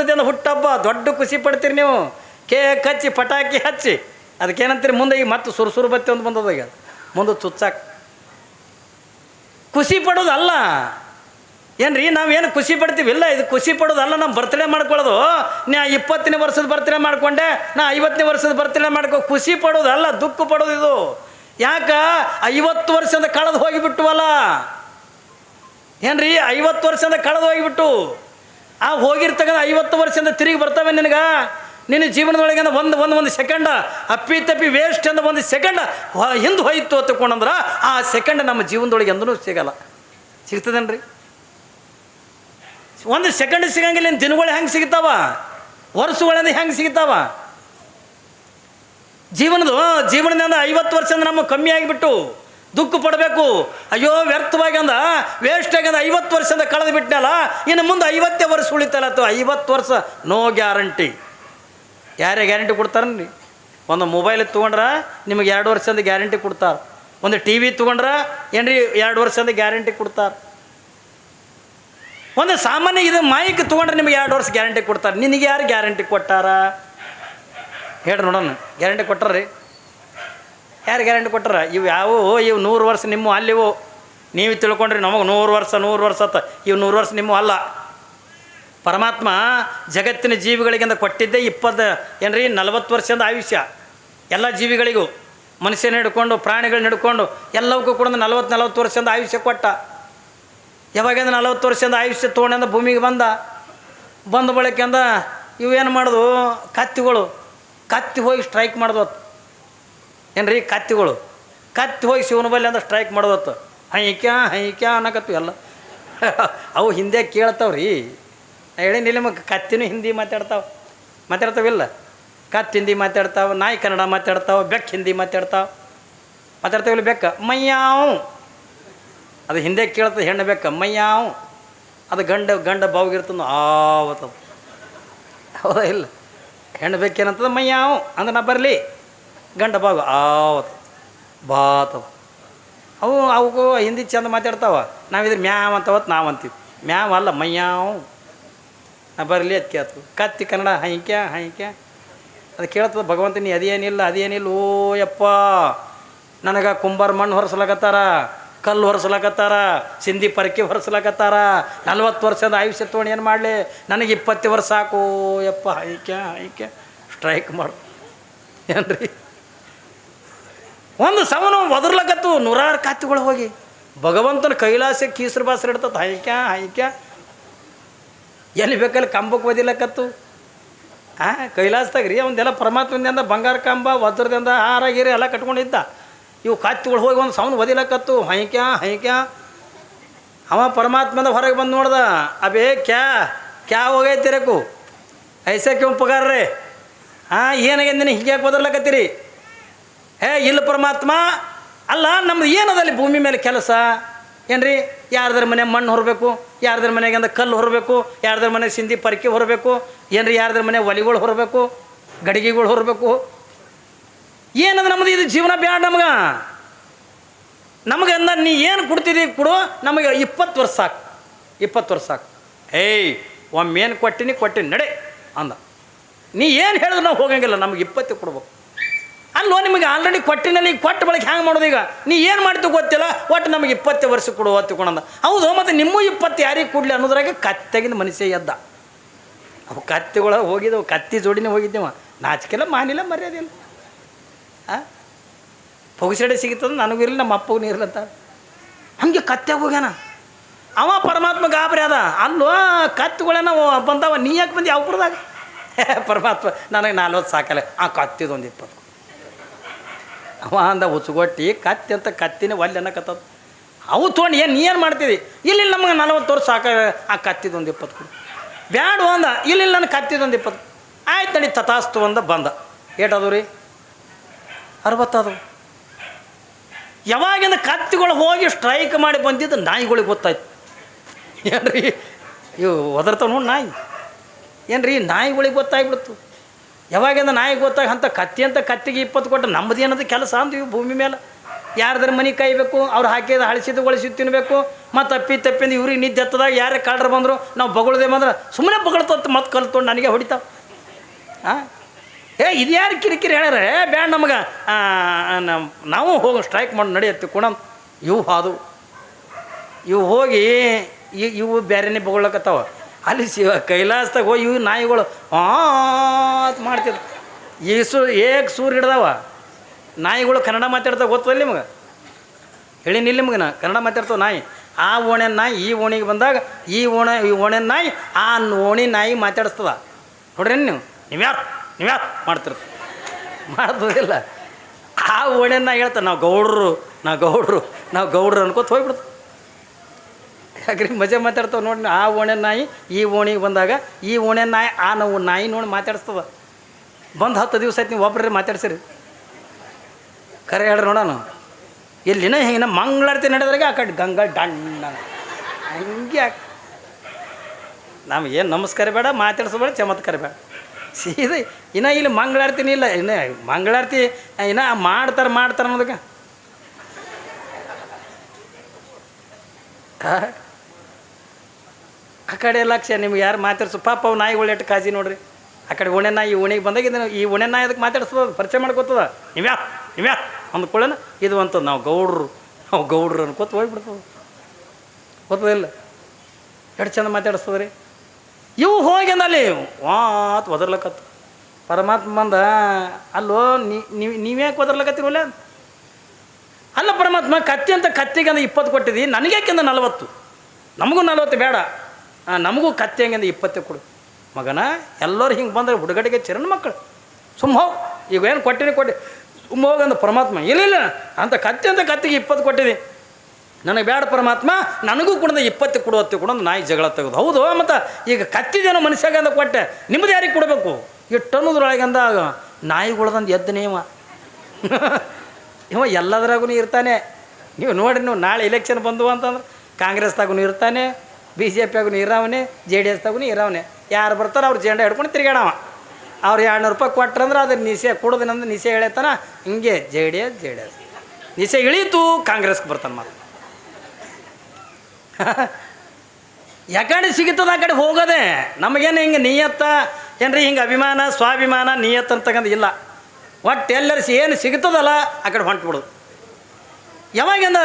ವರ್ಷದಿಂದ ಹುಟ್ಟಬ್ಬ, ದೊಡ್ಡ ಖುಷಿ ಪಡ್ತೀರಿ ನೀವು. ಕೇಕ್ ಹಚ್ಚಿ, ಪಟಾಕಿ ಹಚ್ಚಿ. ಅದಕ್ಕೇನಂತೀರಿ? ಮುಂದೆ ಈಗ ಮತ್ತೆ ಸುರು ಬತ್ತಿ ಒಂದು ಬಂದದ ಈಗ. ಮುಂದೆ ಚುಚ್ಚಾಕ್. ಖುಷಿ ಪಡೋದಲ್ಲ. ಏನ್ರಿ ನಾವೇನು ಖುಷಿ ಪಡ್ತೀವಿ? ಇಲ್ಲ, ಇದು ಖುಷಿ ಪಡೋದಲ್ಲ. ನಾವು ಬರ್ತ್ಡೇ ಮಾಡ್ಕೊಳ್ಳೋದು. ನಾ ಇಪ್ಪತ್ತನೇ ವರ್ಷದ ಬರ್ತ್ಡೇ ಮಾಡ್ಕೊಂಡೆ. ನಾ ಐವತ್ತನೇ ವರ್ಷದ ಬರ್ತ್ಡೇ ಮಾಡ್ಕೊ, ಖುಷಿ ಪಡೋದಲ್ಲ, ದುಃಖ ಪಡೋದು ಇದು. ಯಾಕ? ಐವತ್ತು ವರ್ಷದ ಕಳೆದು ಹೋಗಿಬಿಟ್ಟುವಲ್ಲ. ಏನ್ರಿ, ಐವತ್ತು ವರ್ಷದ ಕಳೆದು ಹೋಗಿಬಿಟ್ಟು. ಆ ಹೋಗಿರ್ತಕ್ಕಂಥ ಐವತ್ತು ವರ್ಷದಿಂದ ತಿರುಗಿ ಬರ್ತವೆ ನಿನಗೆ? ನಿನ್ನ ಜೀವನದೊಳಗೆ ಒಂದು ಒಂದು ಒಂದು ಸೆಕೆಂಡ ಅಪ್ಪಿ ತಪ್ಪಿ ವೇಸ್ಟ್ ಅಂತ ಒಂದು ಸೆಕೆಂಡ್ ಹಿಂದೆ ಹೋಯಿತು ಅಂತಕೊಂಡ್ರೆ ಆ ಸೆಕೆಂಡ್ ನಮ್ಮ ಜೀವನದೊಳಗೆ ಎಂದೂ ಸಿಗಲ್ಲ. ಸಿಗ್ತದೇನ್ರಿ? ಒಂದು ಸೆಕೆಂಡ್ ಸಿಗಂಗಿಲ್ಲ ನಿನ್ನ ದಿನಗಳು ಹೆಂಗೆ ಸಿಗ್ತಾವ? ವರ್ಷಗಳಿಂದ ಹೆಂಗೆ ಸಿಗ್ತಾವ? ಜೀವನದ, ಜೀವನದಿಂದ ಐವತ್ತು ವರ್ಷದಿಂದ ನಮ್ಮ ಕಮ್ಮಿ ಆಗಿಬಿಟ್ಟು ದುಃಖ ಪಡಬೇಕು. ಅಯ್ಯೋ, ವ್ಯರ್ಥವಾಗಿ ಅಂದ ವೇಸ್ಟ್ ಆಗ್ಯದ ಐವತ್ತು ವರ್ಷದಿಂದ ಕಳೆದು ಬಿಟ್ಟನಲ್ಲ ಇನ್ನು ಮುಂದೆ ಐವತ್ತೇ ವರ್ಷ ಉಳಿತಲ್ಲ ಅಥವಾ ಐವತ್ತು ವರ್ಷ ನೋ ಗ್ಯಾರಂಟಿ ಯಾರೇ ಗ್ಯಾರಂಟಿ ಕೊಡ್ತಾರನ್ರಿ ಒಂದು ಮೊಬೈಲ್ ತೊಗೊಂಡ್ರೆ ನಿಮಗೆ ಎರಡು ವರ್ಷದಿಂದ ಗ್ಯಾರಂಟಿ ಕೊಡ್ತಾರೆ. ಒಂದು ಟಿ ವಿ ತೊಗೊಂಡ್ರೆ ಏನ್ರಿ ಎರಡು ವರ್ಷದಿಂದ ಗ್ಯಾರಂಟಿ ಕೊಡ್ತಾರೆ. ಒಂದು ಸಾಮಾನ್ಯ ಇದು ಮೈಕ್ ತೊಗೊಂಡ್ರೆ ನಿಮಗೆ ಎರಡು ವರ್ಷ ಗ್ಯಾರಂಟಿ ಕೊಡ್ತಾರೆ. ನಿನಗೆ ಯಾರು ಗ್ಯಾರಂಟಿ ಕೊಟ್ಟಾರ? ಹೇಳ್ರಿ ನೋಡೋಣ. ಗ್ಯಾರಂಟಿ ಕೊಟ್ಟಾರ್ರಿ. ಯಾರು ಗ್ಯಾರಂಟಿ ಕೊಟ್ಟರೆ? ಇವು ಯಾವುವು ಇವು ನೂರು ವರ್ಷ ನಿಮ್ಮ ಅಲ್ಲಿವು. ನೀವು ತಿಳ್ಕೊಂಡ್ರಿ ನಮಗೆ ನೂರು ವರ್ಷ ನೂರು ವರ್ಷ ಅತ್ತ ಇವು ನೂರು ವರ್ಷ ನಿಮ್ಮ ಅಲ್ಲ. ಪರಮಾತ್ಮ ಜಗತ್ತಿನ ಜೀವಿಗಳಿಗಿಂತ ಕೊಟ್ಟಿದ್ದೇ ಇಪ್ಪತ್ತು, ಏನ್ರಿ, ನಲವತ್ತು ವರ್ಷದ ಆಯುಷ್ಯ. ಎಲ್ಲ ಜೀವಿಗಳಿಗೂ, ಮನುಷ್ಯನ ಹಿಡ್ಕೊಂಡು, ಪ್ರಾಣಿಗಳನ್ನ ಹಿಡ್ಕೊಂಡು, ಎಲ್ಲವಕ್ಕೂ ಕೂಡ ನಲವತ್ತು ನಲವತ್ತು ವರ್ಷದ ಆಯುಷ್ಯ ಕೊಟ್ಟ. ಯಾವಾಗಿಂದ ನಲವತ್ತು ವರ್ಷದ ಆಯುಷ್ಯ ತೊಗೊಂಡಂದ ಭೂಮಿಗೆ ಬಂದ? ಬಂದ ಬಳಿಕೆಂದ ಇವೇನು ಮಾಡೋದು? ಕತ್ತಿಗಳು, ಕತ್ತಿ ಹೋಗಿ ಸ್ಟ್ರೈಕ್ ಮಾಡೋದು ಏನ್ರಿ ಕತ್ತಿಗಳು? ಕತ್ತಿ ಹೋಗಿ ಶಿವನ ಬಲ್ಲಿ ಅಂದ್ರೆ ಸ್ಟ್ರೈಕ್ ಮಾಡೋದತ್ತು. ಹೈಕ್ಯಾ ಹೈಕ್ಯಾ ಅನ್ನಕತ್ತು ಎಲ್ಲ. ಅವು ಹಿಂದೆ ಕೇಳ್ತಾವ್ರಿ. ಹೇಳಿ ನಿಮಗೆ ಕತ್ತಿನೂ ಹಿಂದಿ ಮಾತಾಡ್ತಾವೆ. ಮಾತಾಡ್ತಾವಿಲ್ಲ? ಕತ್ತಿ ಹಿಂದಿ ಮಾತಾಡ್ತಾವೆ, ನಾಯಿ ಕನ್ನಡ ಮಾತಾಡ್ತಾವೆ, ಬೆಕ್ಕ ಹಿಂದಿ ಮಾತಾಡ್ತಾವೆ. ಮಾತಾಡ್ತಾವಿಲ್ಲ ಬೆಕ್ಕ? ಮಯ್ಯಾವ್ ಅದು ಹಿಂದೆ ಕೇಳ್ತದೆ ಹೆಣ್ಣು ಬೆಕ್ಕ. ಮಯ್ಯಾವ್ ಅದು ಗಂಡ ಗಂಡ ಬಾವಿಗಿರ್ತದ ಆವತ್ತದು. ಹೌದಾ ಇಲ್ಲ? ಹೆಣ್ಣು ಬೇಕೇನಂತದ ಮಯ್ಯಾವ್ ಅಂದ್ರೆ ನಾ ಬರಲಿ. ಗಂಡ ಬಾಗು ಆವತ್ತು ಬಾತವ. ಅವು ಅವಕ್ಕೂ ಹಿಂದಿ ಚಂದ ಮಾತಾಡ್ತಾವ. ನಾವಿದ್ರೆ ಮ್ಯಾವ್ ಅಂತವತ್ತು ನಾವು ಅಂತೀವಿ. ಮ್ಯಾವ್ ಅಲ್ಲ ಮಯ್ಯಾವ್ ನಾ ಬರಲಿ ಅದು ಕೇಳ್ತು ಕತ್ತಿ ಕನ್ನಡ, ಹೈಕ್ಯ ಹೈಕ್ಯ. ಅದು ಕೇಳ್ತದ, ಭಗವಂತ ನೀ ಅದೇನಿಲ್ಲ ಅದೇನಿಲ್ಲ, ಓ ಯಪ್ಪ. ನನಗೆ ಕುಂಬಾರ ಮಣ್ಣು ಹೊರಸ್ಲಾಕತ್ತಾರ, ಕಲ್ಲು ಹೊರಸ್ಲಕತ್ತಾರ, ಸಿಂಧಿ ಪರಕೆ ಹೊರಸ್ಲಾಕತ್ತಾರ, ನಲ್ವತ್ತು ವರ್ಷದ ಆಯುಷ್ಯ ತೊಗೊಂಡು ಏನು ಮಾಡಲಿ? ನನಗೆ ಇಪ್ಪತ್ತು ವರ್ಷ ಸಾಕು ಯಪ್ಪ, ಹೈಕ್ಯ ಹೈಕ್ಯ. ಸ್ಟ್ರೈಕ್ ಮಾಡು. ಏನ್ರಿ? ಒಂದು ಸವನು ಒದರ್ಲಕತ್ತು ನೂರಾರು ಕಾತಿಗಳು ಹೋಗಿ. ಭಗವಂತನ ಕೈಲಾಸ ಕೀಸರು ಬಾಸರು ಇಡ್ತದ ಹೈಕ್ಯ ಹೈಕ್ಯ ಎಲ್ಲಿ ಬೇಕಲ್ಲಿ ಕಂಬಕ್ಕೆ ಒದಿಲಕತ್ತು. ಹಾಂ ಕೈಲಾಸದಾಗ ರೀ ಅವನ್ದೆಲ್ಲ ಪರಮಾತ್ಮದಿಂದ ಬಂಗಾರ ಕಂಬ, ವಜ್ರದಿಂದ ಹಾರ, ಗೀರಿ ಎಲ್ಲ ಕಟ್ಕೊಂಡಿದ್ದ. ಇವು ಕತ್ತಿಗಳು ಹೋಗಿ ಒಂದು ಸೌಂಡ್ ಒದಿಲಕತ್ತು. ಹೈಕ್ಯ ಹೈಕ್ಯ ಅವ ಪರಮಾತ್ಮದ ಹೊರಗೆ ಬಂದು ನೋಡ್ದ. ಅಬೇ, ಕ್ಯಾ ಕ್ಯಾ ಹೋಗೈತಿರಕು ಐಸಕ್ಕೆ ಉಪಕಾರ ರೇ. ಹಾಂ ಏನಾಗಿದೆ ನೀನು ಹೀಗೆ ಬದರ್ಲಕತ್ತೀರಿ ಹೇ, ಇಲ್ಲ ಪರಮಾತ್ಮ. ಅಲ್ಲ, ನಮ್ದು ಏನದಲ್ಲಿ ಭೂಮಿ ಮೇಲೆ ಕೆಲಸ? ಏನ್ರಿ? ಯಾರ್ದಾರ ಮನೆ ಮಣ್ಣು ಹೊರಬೇಕು, ಯಾರ್ದಾರ ಮನೆಗೆ ಕಲ್ಲು ಹೊರಬೇಕು, ಯಾರ್ದಾರ ಮನೆ ಸಿಂಧಿ ಪರಕೆ ಹೊರಬೇಕು, ಏನ್ರಿ? ಯಾರ್ದಾರ ಮನೆ ಒಲಿಗಳು ಹೊರಬೇಕು, ಗಡಿಗೆಗಳು ಹೊರಬೇಕು. ಏನದ ನಮ್ದು ಇದು ಜೀವನ ಬ್ಯಾಡ ನಮ್ಗೆ? ನಮಗೆ ಅಂದ, ನೀ ಏನು ಕೊಡ್ತಿದ್ದೀ ಕೊಡು, ನಮಗೆ ಇಪ್ಪತ್ತು ವರ್ಷ ಸಾಕು. ಇಪ್ಪತ್ತು ವರ್ಷ ಸಾಕು. ಏಯ್ ಒಮ್ಮೇನು ಕೊಟ್ಟಿನಿ ಕೊಟ್ಟಿನಿ, ನಡೆ, ಅಂದ. ನೀ ಏನು ಹೇಳಿದ್ರು ನಾವು ಹೋಗಂಗಿಲ್ಲ, ನಮಗೆ ಇಪ್ಪತ್ತು ಕೊಡ್ಬೇಕು. ಅಲ್ಲೋ ನಿಮಗೆ ಆಲ್ರೆಡಿ ಕೊಟ್ಟಿನಲ್ಲಿ ಕೊಟ್ಟ ಬಳಕೆ ಹ್ಯಾಂಗೆ ಮಾಡೋದು ಈಗ? ನೀ ಏನು ಮಾಡ್ತು ಗೊತ್ತಿಲ್ಲ? ಒಟ್ಟು ನಮಗೆ ಇಪ್ಪತ್ತು ವರ್ಷ ಕೊಡು ಹೊತ್ತಿಕೊಂಡ ಹೌದು, ಮತ್ತು ನಿಮ್ಮ ಇಪ್ಪತ್ತು ಯಾರಿಗೆ ಕೊಡಲಿ ಅನ್ನೋದ್ರಾಗೆ ಕತ್ತೆಗಿನ ಮನುಷ್ಯ ಎದ್ದ. ಅವು ಕತ್ತಿಗಳ ಹೋಗಿದ್ದವು ಕತ್ತಿ ಜೋಡಿನೇ ಹೋಗಿದ್ದೇವ. ನಾಚಿಕೆಲ್ಲ ಮಾನಿಲ್ಲ ಮರ್ಯಾದಿಲ್ಲ ಆ? ಪೊಗಸಡೆ ಸಿಗುತ್ತದೆ ನನಗೂ ಇರಲಿ, ನಮ್ಮ ಅಪ್ಪಗೂ ಇರಲಿ ಅಂತ. ಹಂಗೆ ಕತ್ತೆ ಹೋಗ್ಯಾನ. ಅವ ಪರಮಾತ್ಮ ಗಾಬರಿ ಅದ ಅಲ್ಲೋ ಕತ್ತುಗಳೇನ ಬಂದವ, ನೀ ಯಾಕೆ ಬಂದು ಯಾವ ಪರಮಾತ್ಮ, ನನಗೆ ನಲ್ವತ್ತು ಸಾಕಲ್ಲ. ಆ ಕತ್ತಿದೊಂದು ಇಪ್ಪತ್ತು. ಅವ ಅಂದ ಉಸುಗೊಟ್ಟಿ, ಕತ್ತಿ ಅಂತ ಕತ್ತಿನ ಒಲ್ಲೆ ಅನ್ನಕತ್ತದ. ಅವು ತೊಗೊಂಡು ಏನು, ನೀ ಏನು ಮಾಡ್ತಿದ್ದಿ ಇಲ್ಲಿ ನಮಗೆ ನಲವತ್ತು ವರ್ಷ ಸಾಕ, ಆ ಕತ್ತಿದೊಂದು ಇಪ್ಪತ್ತು ಕೊಡು. ಬ್ಯಾಡ ಅಂದ ಇಲ್ಲಿ ನನ್ನ ಕತ್ತಿದೊಂದು ಇಪ್ಪತ್ತು ಆಯ್ತು ನಡಿ, ತಥಾಸ್ತು ಅಂದ, ಬಂದ. ಏಟದು ರೀ? ಅರವತ್ತದು. ಯಾವಾಗಿಂದ ಕತ್ತಿಗಳು ಹೋಗಿ ಸ್ಟ್ರೈಕ್ ಮಾಡಿ ಬಂದಿದ್ದು ನಾಯಿಗಳಿಗೆ ಗೊತ್ತಾಯ್ತು. ಏನ್ರಿ? ಇವು ಒದರ್ತಾವ ನೋಡಿ ನಾಯಿ. ಏನ್ರಿ? ನಾಯಿಗಳಿಗೆ ಗೊತ್ತಾಗ್ಬಿಡ್ತು. ಯಾವಾಗಿಂದ ನಾಯಿ ಗೊತ್ತಾಗ ಅಂತ ಕತ್ತಿ ಅಂತ ಕತ್ತಿಗೆ ಇಪ್ಪತ್ತು ಕೊಟ್ಟು ನಮ್ಮದು ಏನದು ಕೆಲಸ ಅಂದ್ವಿ ಭೂಮಿ ಮೇಲೆ. ಯಾರ್ದಾರ ಮನೆ ಕಾಯ್ಬೇಕು, ಅವ್ರು ಹಾಕಿದ ಹಳಸಿದ್ದು ಒಳಸಿದ್ದು ತಿನ್ನಬೇಕು ಮತ್ತು ಅಪ್ಪಿ ತಪ್ಪಿಂದ ಇವ್ರಿಗೆ ನಿದ್ದೆ ಎತ್ತದಾಗ ಯಾರೇ ಕಳ್ಳರು ಬಂದರು, ನಾವು ಬಗಳದೆ ಬಂದ್ರೆ ಸುಮ್ಮನೆ ಬಗಳ್ತತ್ತು ಮತ್ತೆ ಕಲ್ತ್ಕೊಂಡು ನನಗೆ ಹೊಡಿತಾವ ಹಾಂ ಏ, ಇದು ಯಾರು ಕಿರಿಕಿರಿ ಹೇಳ್ಯಾರ? ಏ, ಬ್ಯಾಂಡ್ ನಮಗೆ. ನಾವು ಹೋಗಿ ಸ್ಟ್ರೈಕ್ ಮಾಡಿ ನಡೆಯತ್ತೆ ಕೂಡ ಇವು ಹಾದು. ಇವು ಹೋಗಿ ಇವು ಬೇರೆನೇ ಬಗೊಳ್ಳಕತ್ತಾವ ಅಲ್ಲಿ ಶಿವ ಕೈಲಾಸದಾಗ ಹೋಗಿ ಇವು ನಾಯಿಗಳು ಆತ್ ಮಾಡ್ತಿದ್ರು. ಈ ಸು, ಏಕ್ ಸೂರ್ ಹಿಡ್ದಾವ. ನಾಯಿಗಳು ಕನ್ನಡ ಮಾತಾಡ್ತಾವ ಗೊತ್ತಲ್ಲ ನಿಮಗೆ? ಹೇಳಿನಿಲ್ಲ ನಿಮ್ಗೆ ನಾ, ಕನ್ನಡ ಮಾತಾಡ್ತಾವ ನಾಯಿ. ಆ ಓಣೆ ನಾಯಿ, ಈ ಓಣಿಗೆ ಬಂದಾಗ ಈ ಓಣೆ ಈ ಓಣೆ ನಾಯಿ, ಆ ಓಣಿ ನಾಯಿ ಮಾತಾಡಿಸ್ತದ. ನೋಡ್ರಿ ನೀವು ನೀವ್ಯಾರು ನೀವ್ಯಾರು ಮಾಡ್ತಿರ್ತ ಮಾಡ್ತದಿಲ್ಲ ಆ ಓಣೆ ನಾಯಿ ಹೇಳ್ತಾರೆ, ನಾವು ಗೌಡ್ರು ನಾವು ಗೌಡ್ರು ನಾವು ಗೌಡ್ರು ಅನ್ಕೋತ ಹೋಗ್ಬಿಡ್ತು. ಯಾಕ್ರಿ? ಮಜಾ ಮಾತಾಡ್ತಾವೆ ನೋಡಿ ಆ ಓಣೆ ನಾಯಿ, ಈ ಓಣಿಗೆ ಬಂದಾಗ, ಈ ಓಣೆ ನಾಯಿ, ಆ ನಾವು ನಾಯಿ ನೋಡಿ ಮಾತಾಡಿಸ್ತದ. ಬಂದು ಹತ್ತು ದಿವಸ ಆಯ್ತು ನೀವು ಒಬ್ಬರೇ ಮಾತಾಡ್ಸಿರಿ. ಕರೆ ಹೇಳ್ರಿ ನೋಡೋಣ. ಇಲ್ಲಿನ ಹಿಂಗೆ ಮಂಗಳಾರತಿ ನಡೆದ್ರಾಗ ಆ ಕಡೆ ಗಂಗಾ ಡಣ್ಣ ಹಂಗೆ ಯಾಕೆ ಏನು ನಮಸ್ಕಾರ ಬೇಡ, ಮಾತಾಡ್ಸೋಬೇಡ, ಚಮತ್ಕಾರ ಬೇಡ. ಸೀದ ಇನ್ನು ಇಲ್ಲಿ ಮಂಗಳಾರತಿನೇ ಇಲ್ಲ, ಇನ್ನು ಮಂಗಳಾರತಿ, ಇನ್ನು ಮಾಡ್ತಾರೆ ಮಾಡ್ತಾರೆ ಅನ್ನೋದಕ್ಕೆ. ಆ? ಕಡೆ ಲಕ್ಷ ನಿಮ್ಗೆ ಯಾರು ಮಾತಾಡ್ಸು? ಪಾಪ ಅವು ನಾಯಿಗಳು ಒಳ್ಳೆ ಕಾಜಿ ನೋಡ್ರಿ? ಆ ಕಡೆ ಒಣೆ ನಾಯಿ ಓಣಿಗೆ ಬಂದಾಗ ಇದನ್ನು ಈ ಒಣೆ ನಾಯಿ ಅದಕ್ಕೆ ಮಾತಾಡ್ಸ್ತದ ಪರಿಚಯ ಮಾಡ್ಕೋತದ? ನೀವ್ಯಾ ಒಂದು ಅಂದ್ಕೊಳ್ಳೋಣ ಇದು ಅಂತ ನಾವು ಗೌಡ್ರು. ನಾವು ಗೌಡ್ರು ಅನ್ಕೋತ ಹೋಗ್ಬಿಡ್ತದೆ ಗೊತ್ತದಿಲ್ಲ ಎಷ್ಟು ಚಂದ ಮಾತಾಡಿಸ್ತದ್ರಿ ಇವು ಹೋಗಿ ಅಲ್ಲಿ ವಾತ್ ಒದರ್ಲಕತ್ತು. ಪರಮಾತ್ಮ ಬಂದ, ಅಲ್ಲೋ ನೀವು ನೀವ್ಯಾಕೆ ಒದರ್ಲಕತ್ತಿರಲ್ಲ ಅಲ್ಲ ಪರಮಾತ್ಮ, ಕತ್ತಿ ಅಂತ ಕತ್ತಿಗೆ ಅಂದ್ರೆ ಇಪ್ಪತ್ತು ಕೊಟ್ಟಿದ್ದಿ ನನಗ್ಯಾಕೆಂದ ನಲವತ್ತು? ನಮಗೂ ನಲವತ್ತು ಬೇಡ. ನಮಗೂ ಕತ್ತೆ ಹಂಗಿಂದ ಇಪ್ಪತ್ತು ಕೊಡು. ಮಗನ, ಎಲ್ಲರೂ ಹಿಂಗೆ ಬಂದ್ರೆ ಹುಡುಗಡೆಗೆ ಚಿರಣ ಮಕ್ಕಳು. ಸುಮ್ಮ ಹೋಗಿ. ಈಗ ಏನು ಕೊಟ್ಟಿನಿ ಕೊಡಿ. ಸುಮ್ಮ ಹೋಗಂದ ಪರಮಾತ್ಮ, ಇಲ್ಲ ಇಲ್ಲ, ಅಂತ ಕತ್ತೆ ಅಂತ ಕತ್ತಿಗೆ ಇಪ್ಪತ್ತು ಕೊಟ್ಟಿದೆ. ನನಗೆ ಬೇಡ ಪರಮಾತ್ಮ, ನನಗೂ ಕೂಡ ಇಪ್ಪತ್ತು ಕೂಡ ಒಂದು ನಾಯಿ ಜಗಳ ತೆಗೆದು. ಹೌದು, ಮತ್ತು ಈಗ ಕತ್ತಿದೇನೋ ಮನುಷ್ಯಾಗಂದ ಕೊಟ್ಟೆ, ನಿಮ್ದು ಯಾರಿಗೆ ಕೊಡಬೇಕು? ಇಟ್ಟು ಅನ್ನೋದ್ರೊಳಗಂದ ನಾಯಿಗಳದಂದು ಎದ್ದು ನೀವ. ಇವ ಎಲ್ಲದ್ರಾಗೂ ಇರ್ತಾನೆ. ನೀವು ನೋಡಿ ನೀವು ನಾಳೆ ಇಲೆಕ್ಷನ್ ಬಂದವು ಅಂತಂದ್ರೆ ಕಾಂಗ್ರೆಸ್ದಾಗೂ ಇರ್ತಾನೆ. ಬಿ ಜೆ ಪಿಯಾಗೂ ಇರವನೆ ಜೆ ಡಿ ಎಸ್ದಾಗೂ ಇರವನೆ ಯಾರು ಬರ್ತಾರೆ ಅವ್ರು ಜೆಂಡ ಹಿಡ್ಕೊಂಡು ತಿರ್ಗಾಡವ ಅವ್ರು ಎರಡು ನೂರು ರೂಪಾಯಿ ಕೊಟ್ರಂದ್ರೆ ಅದ್ರ ನಿಸೆ ಕೊಡೋದಿನಂದ್ರೆ ನಿಸೆ ಎಳೆತಾನ. ಹಿಂಗೆ J D S, J D S. ನಿಸೆ ಇಳೀತು, ಕಾಂಗ್ರೆಸ್ಗೆ ಬರ್ತಾನೆ ಮಾತು. ಯಾಕಡೆ ಸಿಗುತ್ತದ ಆ ಕಡೆ ಹೋಗೋದೆ. ನಮಗೇನು ಹಿಂಗೆ ನಿಯತ್ತ? ಏನ್ರಿ ಹಿಂಗೆ ಅಭಿಮಾನ, ಸ್ವಾಭಿಮಾನ ನಿಯತ್ ಅಂತಕ್ಕಂಥ ಇಲ್ಲ. ಒಟ್ಟು ಎಲ್ಲರಿಸಿ ಏನು ಸಿಗುತ್ತದಲ್ಲ ಆ ಕಡೆ ಹೊಂಟ್ಬಿಡೋದು. ಯಾವಾಗಿಂದ?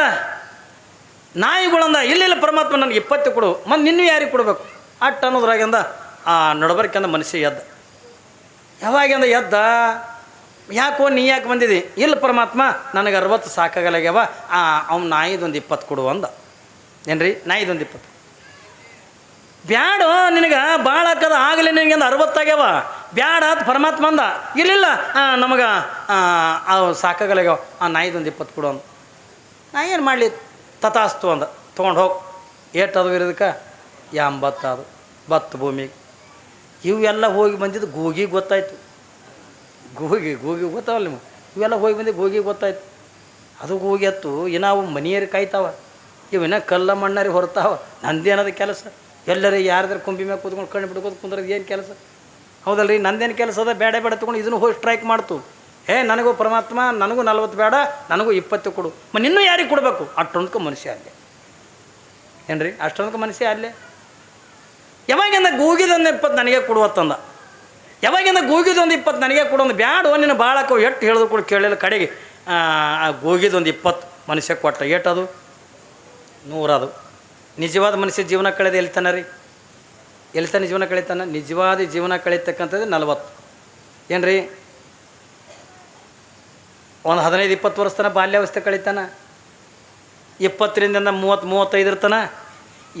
ನಾಯಿಗಳಂದ ಇಲ್ಲಿಲ್ಲ ಪರಮಾತ್ಮ ನನಗೆ ಇಪ್ಪತ್ತು ಕೊಡು, ಮತ್ತು ನಿನ್ನ ಯಾರಿಗೆ ಕೊಡಬೇಕು? ಅಟ್ಟು ಅನ್ನೋದ್ರಾಗಿಂದ ಆ ನಡಬರ್ಕಂದ ಮನುಷ್ಯ ಎದ್ದ. ಯಾವಾಗಿಂದ ಎದ್ದ? ಯಾಕೋ ನೀ ಯಾಕೆ ಬಂದಿದ್ದಿ ಇಲ್ಲ ಪರಮಾತ್ಮ, ನನಗೆ ಅರವತ್ತು ಸಾಕಾಗಲಾಗ್ಯವ ಆ, ಅವ್ನು ನಾಯಿದೊಂದು ಇಪ್ಪತ್ತು ಕೊಡು ಅಂದ. ಏನ್ರಿ? ನಾಯಿದೊಂದು ಇಪ್ಪತ್ತು. ಬ್ಯಾಡ, ನಿನಗೆ ಭಾಳ ಹಾಕದ ಆಗಲಿ ನಿನಗೆ ಅರವತ್ತಾಗ್ಯವ ಬ್ಯಾಡ ಅದು ಪರಮಾತ್ಮ ಅಂದ. ಇಲ್ಲಿಲ್ಲ ನಮಗೆ ಸಾಕಾಗಲಾಗ್ಯಾವ ಆ ನಾಯಿದೊಂದು ಇಪ್ಪತ್ತು ಕೊಡು ಅಂದ. ನಾ ಏನು ಮಾಡಲಿ? ತಥಾಸ್ತು ಅಂದ. ತೊಗೊಂಡು ಹೋಗಿ. ಅದು ಇರೋದಕ್ಕೆ? ಎಂಬತ್ತದು ಬತ್ತು ಭೂಮಿಗೆ ಇವೆಲ್ಲ ಹೋಗಿ ಬಂದಿದ್ದು ಗೂಗಿಗೆ ಗೊತ್ತಾಯ್ತು. ಗೂಗಿ ಗೂಗಿ ಗೊತ್ತಾವಲ್ಲ ನಿಮಗೆ? ಇವೆಲ್ಲ ಹೋಗಿ ಬಂದಿದ್ದು ಗೂಗಿ ಗೊತ್ತಾಯ್ತು. ಅದು ಗೂಗಿ ಎತ್ತು, ಇನ್ನು ಅವು ಮನೆಯರಿ ಕಾಯ್ತಾವ. ಇವಿನ ಕಲ್ಲ ಮಣ್ಣರಿ ಹೊರತಾವ. ನಂದೇನದ ಕೆಲಸ? ಎಲ್ಲರೂ ಯಾರ್ದಾರು ಕೊಂಬಿ ಮ್ಯಾಗ ಕೂತ್ಕೊಂಡು ಕಣ್ಣು ಬಿಡ್ಕೋದು ಕುಂದ್ರದ ಏನು ಕೆಲಸ? ಹೌದಲ್ರಿ, ನಂದೇನು ಕೆಲಸ ಅದ? ಬೇಡ ಬೇಡ, ತೊಗೊಂಡು ಇದನ್ನು ಹೋಗಿ ಸ್ಟ್ರೈಕ್ ಮಾಡ್ತು. ಏ ನನಗೂ ಪರಮಾತ್ಮ ನನಗೂ ನಲ್ವತ್ತು ಬೇಡ ನನಗೂ ಇಪ್ಪತ್ತು ಕೊಡು. ಮ ನಿನ್ನೂ ಯಾರಿಗೆ ಕೊಡಬೇಕು? ಅಷ್ಟೊಂದಕ್ಕೆ ಮನುಷ್ಯ ಅಲ್ಲೇ. ಏನ್ರಿ? ಅಷ್ಟೊಂದಕ್ಕೆ ಮನುಷ್ಯ ಅಲ್ಲೇ? ಯಾವಾಗಿಂದ ಗೂಗಿದೊಂದು ಇಪ್ಪತ್ತು ನನಗೆ ಕೊಡುವತ್ತಂದ ಯಾವಾಗಿಂದ ಗೂಗಿದೊಂದು ಇಪ್ಪತ್ತು ನನಗೆ ಕೊಡೊಂದು ಬ್ಯಾಡ ನಿನ್ನ ಭಾಳಕ್ಕ ಎಷ್ಟು ಹೇಳಿದ್ರು ಕೂಡ ಕೇಳಿಲ್ಲ ಕಡೆಗೆ. ಆ, ಗೂಗಿದೊಂದು ಇಪ್ಪತ್ತು ಮನುಷ್ಯ ಕೊಟ್ಟ ಏಟದು ನೂರದು. ನಿಜವಾದ ಮನುಷ್ಯ ಜೀವನ ಕಳೆದು ಎಲ್ತಾನ ರೀ? ಎಲ್ತಾನೆ ಜೀವನ ಕಳೀತಾನೆ? ನಿಜವಾದ ಜೀವನ ಕಳೀತಕ್ಕಂಥದ್ದು ನಲವತ್ತು. ಏನು ರೀ ಒಂದು ಹದಿನೈದು, ಇಪ್ಪತ್ತು ವರ್ಷ ತನಕ ಬಾಲ್ಯಾವಸ್ಥೆ ಕಳೀತಾನೆ. ಇಪ್ಪತ್ತರಿಂದ ಮೂವತ್ತು, ಮೂವತ್ತೈದರ ತನ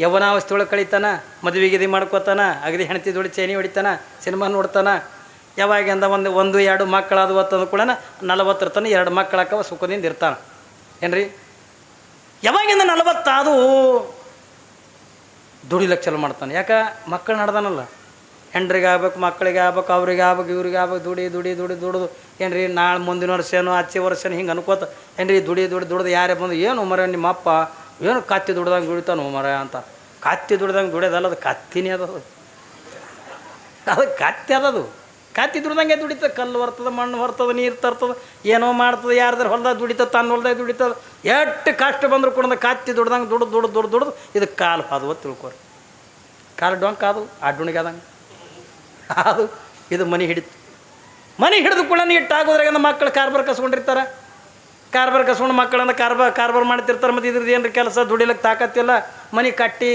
ಯವನಾವಸ್ಥೆ ಒಳಗೆ ಕಳೀತಾನೆ ಮದುವೆ ಗಿದಿ ಮಾಡ್ಕೋತಾನ, ಅಗದಿ ಹೆಣತಿ ದೊಡ್ಡ ಚೇನಿ ಹೊಡಿತಾನ, ಸಿನಿಮಾ ನೋಡ್ತಾನ. ಯಾವಾಗಿಂದ ಒಂದು ಒಂದು, ಎರಡು ಮಕ್ಕಳಾದವು ಅಂತಂದು ಕೂಡ ನಲವತ್ತರ ತನ ಎರಡು ಮಕ್ಕಳಾಕವ ಸುಖದಿಂದ ಇರ್ತಾನೆ ಏನ್ರಿ? ಯಾವಾಗಿಂದ ನಲವತ್ತಾದು ದುಡಿಲಕ್ಕೆ ಚಲೋ ಮಾಡ್ತಾನೆ. ಯಾಕೆ? ಮಕ್ಕಳು ನಡ್ದಾನಲ್ಲ ಹೆಂಡ್ರಿಗೆ ಆಗ್ಬೇಕು ಮಕ್ಕಳಿಗೆ ಆಗ್ಬೇಕು ಅವ್ರಿಗೆ ಆಗ್ಬೇಕು ಇವ್ರಿಗೆ ಆಗ್ಬೇಕು ದುಡಿ ದುಡಿ ದುಡಿ, ದುಡಿದು. ಏನ್ರಿ, ನಾಳೆ ಮುಂದಿನ ವರ್ಷ ಏನು, ಆಚೆ ವರ್ಷ ಹಿಂಗೆ ಅನ್ಕೋತ. ಏನ್ರಿ, ದುಡಿ ದುಡಿ, ದುಡ್ದು ಯಾರೇ ಬಂದು, ಏನು ಮರ ನಿಮ್ಮ ಅಪ್ಪ ಏನು ಕತ್ತಿ ದುಡ್ದಂಗೆ ದುಡಿತಾನು ಮರ ಅಂತ. ಕತ್ತಿ ದುಡ್ದಂಗೆ ದುಡಿಯೋದಲ್ಲ, ಅದು ಕತ್ತಿನೇ ಅದು. ಅದು ಕತ್ತಿ ಅದದು ಕತ್ತಿ ದುಡ್ದಂಗೆ ದುಡಿತದೆ, ಕಲ್ಲು ಬರ್ತದೆ, ಮಣ್ಣು ಬರ್ತದೆ, ನೀರು ತರ್ತದೆ, ಏನೋ ಮಾಡ್ತದೆ, ಯಾರ್ದಾರು ಹೊಲ್ದಾಗ ದುಡಿತದೆ, ತನ್ನ ಹೊಲ್ದಾಗ ದುಡಿತದೆ. ಎಷ್ಟು ಕಷ್ಟ ಬಂದರೂ ಕೂಡ ಕತ್ತಿ ದುಡ್ದಂಗೆ ದುಡ್ದು ದುಡ್ದು ದುಡ್ದು ದುಡ್ದು, ಇದು ಕಾಲು ಅದು ತಿಳ್ಕೊರಿ. ಕಾಲು ಡೊಂಕ್ ಅದು ಆ ಡುಣಿಗೆ ಆದಂಗೆ. ಅದು ಇದು ಮನೆ ಹಿಡಿತು. ಮನೆ ಹಿಡಿದು ಕೂಡ ಇಟ್ಟು ಆಗೋದ್ರಾಗ ಮಕ್ಕಳು ಕಾರ್ಬಾರ್ ಕಸ್ಕೊಂಡಿರ್ತಾರೆ. ಕಾರ್ಬಾರ್ ಕಸ್ಕೊಂಡು ಮಕ್ಕಳನ್ನು ಕಾರ್ಬಾರ್ ಕಾರ್ಬಾರ್ ಮಾಡ್ತಿರ್ತಾರೆ ಮತ್ತು ಇದ್ರದ್ದು ಏನ್ರಿ ಕೆಲಸ ದುಡಿಲಕ್ಕೆ ತಾಕತ್ತಿಲ್ಲ. ಮನೆ ಕಟ್ಟಿ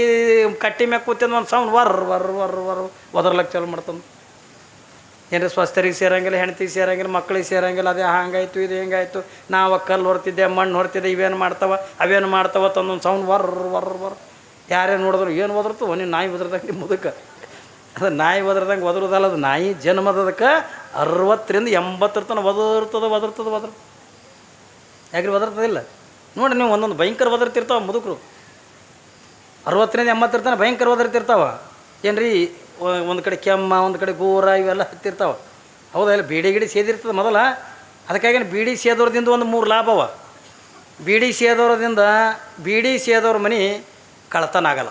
ಕಟ್ಟಿ ಮ್ಯಾಗ ಕೂತಿಂದ ಒಂದು ಸೌಂಡ್ ವರ್ ವರ್ ವರ್ ವರ್ ಒದರ್ಲಕ್ಕೆ ಚಾಲು ಮಾಡ್ತಂದು. ಏನ್ರಿ ಸ್ವಸ್ಥರಿಗೆ ಸೇರಂಗಿಲ್ಲ ಹೆಣ್ತಿಗೆ ಸೇರಂಗಿಲ್ಲ ಮಕ್ಕಳಿಗೆ ಸೇರಂಗಿಲ್ಲ, ಅದೇ ಹಂಗಾಯ್ತು, ಇದು ಹೆಂಗಾಯ್ತು. ನಾವು ಕಲ್ಲು ಹೊರ್ತಿದ್ದೆ, ಮಣ್ಣು ಹೊರ್ತಿದ್ದೆ, ಇವೇನು ಮಾಡ್ತಾವ, ಅವೇನು ಮಾಡ್ತಾವ ತಂದೊಂದು ಸೌಂಡ್ ವರ್ ವರ್ ವರ್. ಯಾರೇನು ನೋಡಿದ್ರು ಏನು ಒದರ್ತವ ನೀನು ನಾಯಿ ಒದ್ರದಂಗೆ ನಿಮ್ಮ ಮುದಕ್ಕೆ ಅದು ನಾಯಿ ಒದರ್ದಂಗೆ ಒದರೋದಲ್ಲ, ಅದು ನಾಯಿ ಜನ್ಮದದಕ್ಕೆ ಅರವತ್ತರಿಂದ ಎಂಬತ್ತರ ತನಕ ಒದರ್ತದ ಒದರ್ತದ ಒದ್ರ ಯಾಕ್ರಿ ಒದರ್ತದಿಲ್ಲ ನೋಡಿ ನೀವು ಒಂದೊಂದು ಭಯಂಕರ ಒದರ್ತಿರ್ತಾವ ಮುದುಕರು. ಅರವತ್ತರಿಂದ ಎಂಬತ್ತರ ತನಕ ಭಯಂಕರ ಒದರ್ತಿರ್ತಾವ ಏನ್ರಿ ಒಂದು ಕಡೆ ಕೆಮ್ಮ, ಒಂದು ಕಡೆ ಗೋರ, ಇವೆಲ್ಲ ಹತ್ತಿರ್ತಾವ. ಹೌದಾ, ಇಲ್ಲ ಬೀಡಿ ಗಿಡಿ ಸೇದಿರ್ತದೆ ಮೊದಲ? ಅದಕ್ಕಾಗಿ ಬೀಡಿ ಸೇದೋರ್ದಿಂದ ಒಂದು ಮೂರು ಲಾಭವ ಬೀಡಿ ಸೇದೋರದಿಂದ, ಬೀಡಿ ಸೇದೋರ ಮನೆ ಕಳತನ ಆಗಲ್ಲ.